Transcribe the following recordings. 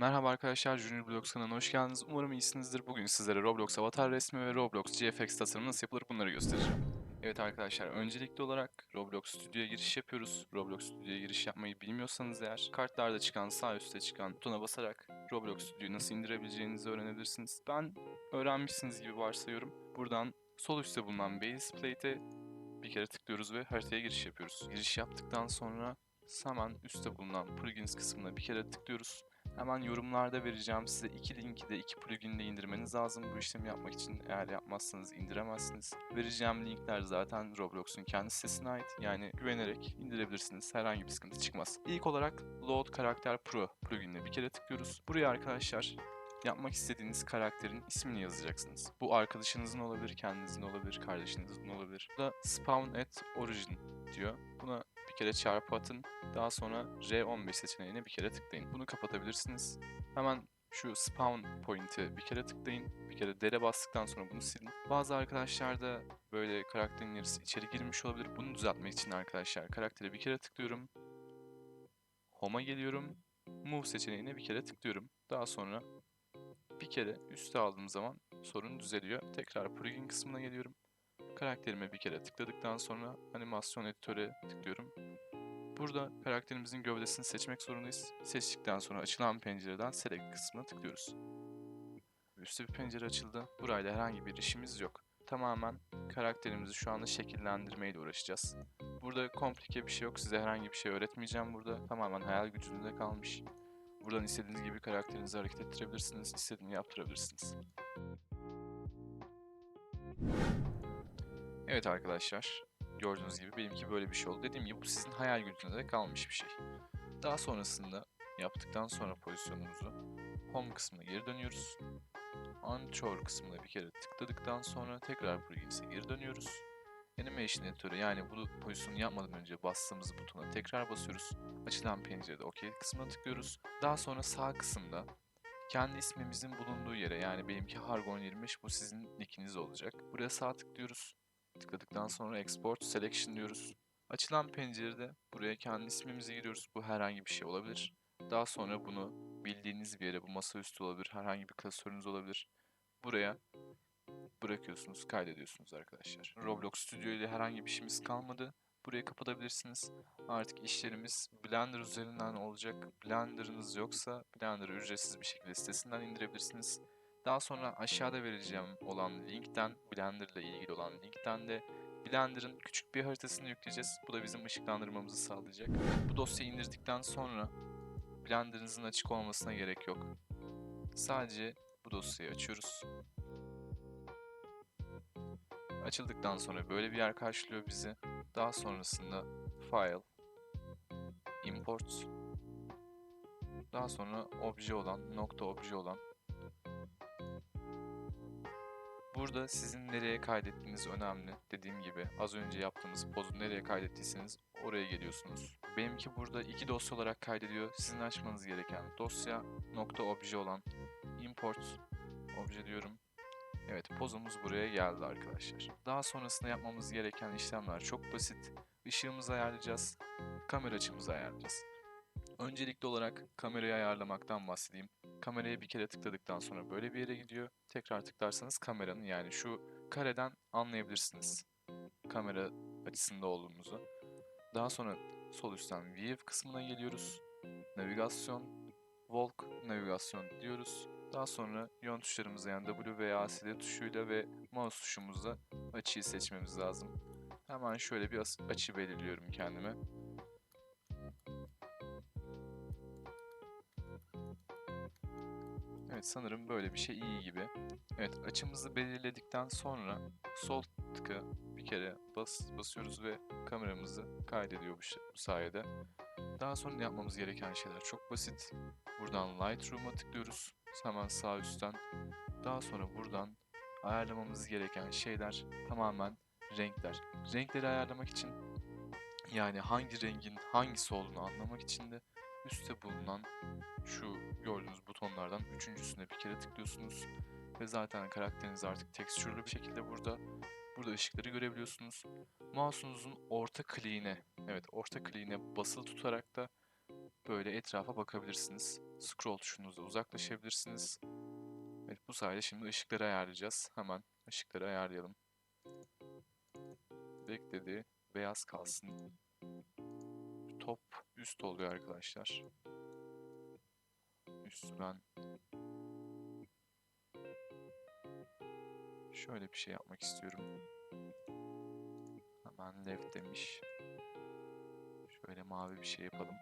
Merhaba arkadaşlar, Junior Blox kanalına hoş geldiniz. Umarım iyisinizdir. Bugün sizlere Roblox avatar resmi ve Roblox GFX tasarımı nasıl yapılır bunları göstereceğim. Evet arkadaşlar, öncelikli olarak Roblox Studio'ya giriş yapıyoruz. Roblox Studio'ya giriş yapmayı bilmiyorsanız eğer, kartlarda çıkan, sağ üstte çıkan butona basarak Roblox Studio'yu nasıl indirebileceğinizi öğrenebilirsiniz. Ben öğrenmişsiniz gibi varsayıyorum. Buradan sol üstte bulunan Base Plate'e bir kere tıklıyoruz ve haritaya giriş yapıyoruz. Giriş yaptıktan sonra hemen üstte bulunan plugins kısmına bir kere tıklıyoruz. Hemen yorumlarda vereceğim size iki linki de iki plugin de indirmeniz lazım bu işlemi yapmak için. Eğer yapmazsanız indiremezsiniz. Vereceğim linkler zaten Roblox'un kendi sitesine ait. Yani güvenerek indirebilirsiniz. Herhangi bir sıkıntı çıkmaz. İlk olarak Load Karakter Pro pluginine bir kere tıklıyoruz. Buraya arkadaşlar yapmak istediğiniz karakterin ismini yazacaksınız. Bu arkadaşınızın olabilir, kendinizin olabilir, kardeşinizin olabilir. Bu da Spawn at Origin diyor. Buna kere çarpı atın. Daha sonra R15 seçeneğine bir kere tıklayın. Bunu kapatabilirsiniz. Hemen şu spawn point'e bir kere tıklayın. Bir kere dere bastıktan sonra bunu silin. Bazı arkadaşlar da böyle karakterin yarısı içeri girmiş olabilir. Bunu düzeltmek için arkadaşlar karaktere bir kere tıklıyorum. Home'a geliyorum. Move seçeneğine bir kere tıklıyorum. Daha sonra bir kere üste aldığım zaman sorun düzeliyor. Tekrar plugin kısmına geliyorum. Karakterime bir kere tıkladıktan sonra animasyon editöre tıklıyorum. Burada karakterimizin gövdesini seçmek zorundayız. Seçtikten sonra açılan pencereden select kısmına tıklıyoruz. Üstte bir pencere açıldı. Burayla herhangi bir işimiz yok. Tamamen karakterimizi şu anda şekillendirmeyle uğraşacağız. Burada komplike bir şey yok. Size herhangi bir şey öğretmeyeceğim burada. Tamamen hayal gücünüzde kalmış. Buradan istediğiniz gibi karakterinizi hareket ettirebilirsiniz. istediğini yaptırabilirsiniz. Evet arkadaşlar. Gördüğünüz gibi benimki böyle bir şey oldu. Dediğim gibi bu sizin hayal gücünüzde kalmış bir şey. Daha sonrasında yaptıktan sonra pozisyonumuzu home kısmına geri dönüyoruz. Anchor kısmına bir kere tıkladıktan sonra tekrar plugins'e geri dönüyoruz. Animation editörü yani bu pozisyonu yapmadan önce bastığımız butona tekrar basıyoruz. Açılan pencerede OK kısmına tıklıyoruz. Daha sonra sağ kısımda kendi ismimizin bulunduğu yere yani benimki Hargon 25 bu sizin nickiniz olacak. Buraya sağ tıklıyoruz. Tıkladıktan sonra Export Selection diyoruz. Açılan pencerede buraya kendi ismimizi giriyoruz. Bu herhangi bir şey olabilir. Daha sonra bunu bildiğiniz bir yere, bu masaüstü olabilir, herhangi bir klasörünüz olabilir. Buraya bırakıyorsunuz, kaydediyorsunuz arkadaşlar. Roblox Studio ile herhangi bir işimiz kalmadı. Burayı kapatabilirsiniz. Artık işlerimiz Blender üzerinden olacak. Blender'ınız yoksa Blender'ı ücretsiz bir şekilde sitesinden indirebilirsiniz. Daha sonra aşağıda vereceğim olan linkten, Blender ile ilgili olan linkten de Blender'ın küçük bir haritasını yükleyeceğiz. Bu da bizim ışıklandırmamızı sağlayacak. Bu dosyayı indirdikten sonra Blender'ınızın açık olmasına gerek yok. Sadece bu dosyayı açıyoruz. Açıldıktan sonra böyle bir yer karşılıyor bizi. Daha sonrasında File, Import, daha sonra obje olan, nokta obje olan Burada sizin nereye kaydettiğiniz önemli. Dediğim gibi az önce yaptığımız pozu nereye kaydettiyseniz oraya geliyorsunuz. Benimki burada iki dosya olarak kaydediyor. Sizin açmanız gereken dosya nokta obje olan import obje diyorum. Evet pozumuz buraya geldi arkadaşlar. Daha sonrasında yapmamız gereken işlemler çok basit. Işığımızı ayarlayacağız. Kamera açımızı ayarlayacağız. Öncelikli olarak kamerayı ayarlamaktan bahsedeyim. Kameraya bir kere tıkladıktan sonra böyle bir yere gidiyor. Tekrar tıklarsanız kameranın yani şu kareden anlayabilirsiniz kamera açısında olduğumuzu. Daha sonra sol üstten View kısmına geliyoruz. Navigasyon, Walk navigasyon diyoruz. Daha sonra yön tuşlarımıza yani W veya ASD tuşuyla ve mouse tuşumuzla açıyı seçmemiz lazım. Hemen şöyle bir açı belirliyorum kendime. Evet sanırım böyle bir şey iyi gibi. Evet açımızı belirledikten sonra sol tıka bir kere bas, basıyoruz ve kameramızı kaydediyor bu, bu sayede. Daha sonra yapmamız gereken şeyler çok basit. Buradan Lightroom'a tıklıyoruz. Hemen sağ üstten. Daha sonra buradan ayarlamamız gereken şeyler tamamen renkler. Renkleri ayarlamak için yani hangi rengin hangisi olduğunu anlamak için de üstte bulunan şu butonlardan üçüncüsüne bir kere tıklıyorsunuz ve zaten karakteriniz artık tekstürlü bir şekilde burada. Burada ışıkları görebiliyorsunuz. Mouse'unuzun orta kliğine, evet orta kliğine basılı tutarak da böyle etrafa bakabilirsiniz. Scroll tuşunuzla uzaklaşabilirsiniz. Evet bu sayede şimdi ışıkları ayarlayacağız. Hemen ışıkları ayarlayalım. Bekledi. Beyaz kalsın. Top üst oluyor arkadaşlar. Üstü ben şöyle bir şey yapmak istiyorum. Hemen left demiş. Şöyle mavi bir şey yapalım.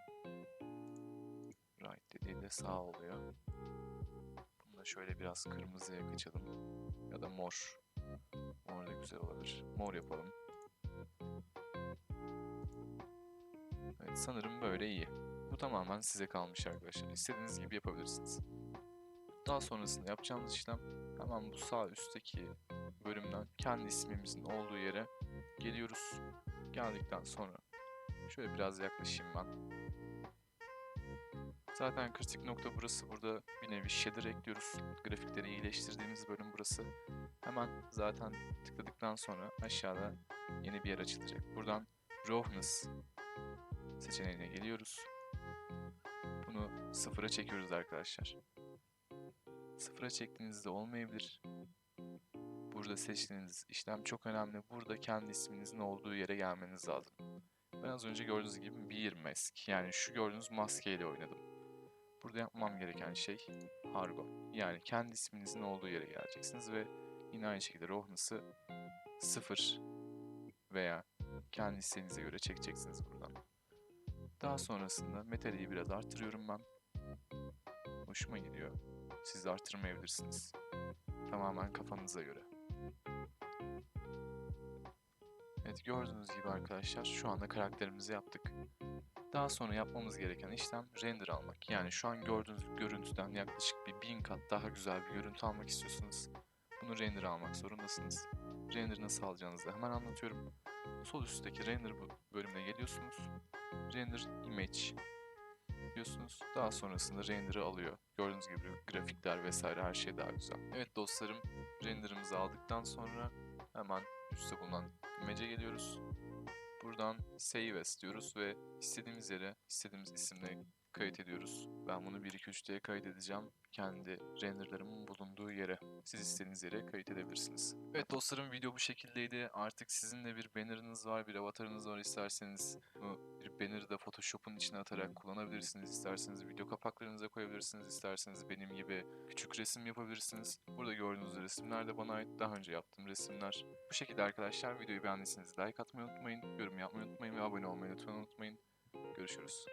Right dediği de sağ oluyor. Bunu da şöyle biraz kırmızıya kaçalım. Ya da mor. Mor da güzel olabilir. Mor yapalım. Evet sanırım böyle iyi. Tamamen size kalmış arkadaşlar. İstediğiniz gibi yapabilirsiniz. Daha sonrasında yapacağımız işlem hemen bu sağ üstteki bölümden kendi ismimizin olduğu yere geliyoruz. Geldikten sonra şöyle biraz yaklaşayım ben. Zaten kritik nokta burası. Burada bir nevi shader ekliyoruz. Grafikleri iyileştirdiğimiz bölüm burası. Hemen zaten tıkladıktan sonra aşağıda yeni bir yer açılacak. Buradan Roughness seçeneğine geliyoruz. Sıfıra çekiyoruz arkadaşlar. Sıfıra çektiğinizde olmayabilir. Burada seçtiğiniz işlem çok önemli. Burada kendi isminizin olduğu yere gelmeniz lazım. Ben az önce gördüğünüz gibi bir mask. Yani şu gördüğünüz maskeyle oynadım. Burada yapmam gereken şey Hargo. Yani kendi isminizin olduğu yere geleceksiniz ve yine aynı şekilde Rohnus'ı sıfır veya kendi isteğinize göre çekeceksiniz buradan. Daha sonrasında metaliği biraz artırıyorum ben. Hoşuma gidiyor. Siz de artırmayabilirsiniz. Tamamen kafanıza göre. Evet gördüğünüz gibi arkadaşlar şu anda karakterimizi yaptık. Daha sonra yapmamız gereken işlem render almak. Yani şu an gördüğünüz görüntüden yaklaşık bir bin kat daha güzel bir görüntü almak istiyorsanız bunu render almak zorundasınız. Render nasıl alacağınızı da hemen anlatıyorum. Sol üstteki render bölümüne geliyorsunuz. Render image diyorsunuz. Daha sonrasında render'ı alıyor. Gördüğünüz gibi grafikler vesaire her şey daha güzel. Evet dostlarım render'ımızı aldıktan sonra hemen üstte bulunan image'e geliyoruz. Buradan save as diyoruz ve istediğimiz yere istediğimiz isimle kayıt ediyoruz. Ben bunu 1 2 3 diye kaydedeceğim. Kendi renderlarımın bulunduğu yere. Siz istediğiniz yere kayıt edebilirsiniz. Evet dostlarım video bu şekildeydi. Artık sizin de bir bannerınız var, bir avatarınız var. İsterseniz bu bir banner'ı da Photoshop'un içine atarak kullanabilirsiniz. İsterseniz video kapaklarınıza koyabilirsiniz. İsterseniz benim gibi küçük resim yapabilirsiniz. Burada gördüğünüz resimler de bana ait daha önce yaptığım resimler. Bu şekilde arkadaşlar videoyu beğendiyseniz like atmayı unutmayın, yorum yapmayı unutmayın ve abone olmayı lütfen unutmayın. Görüşürüz.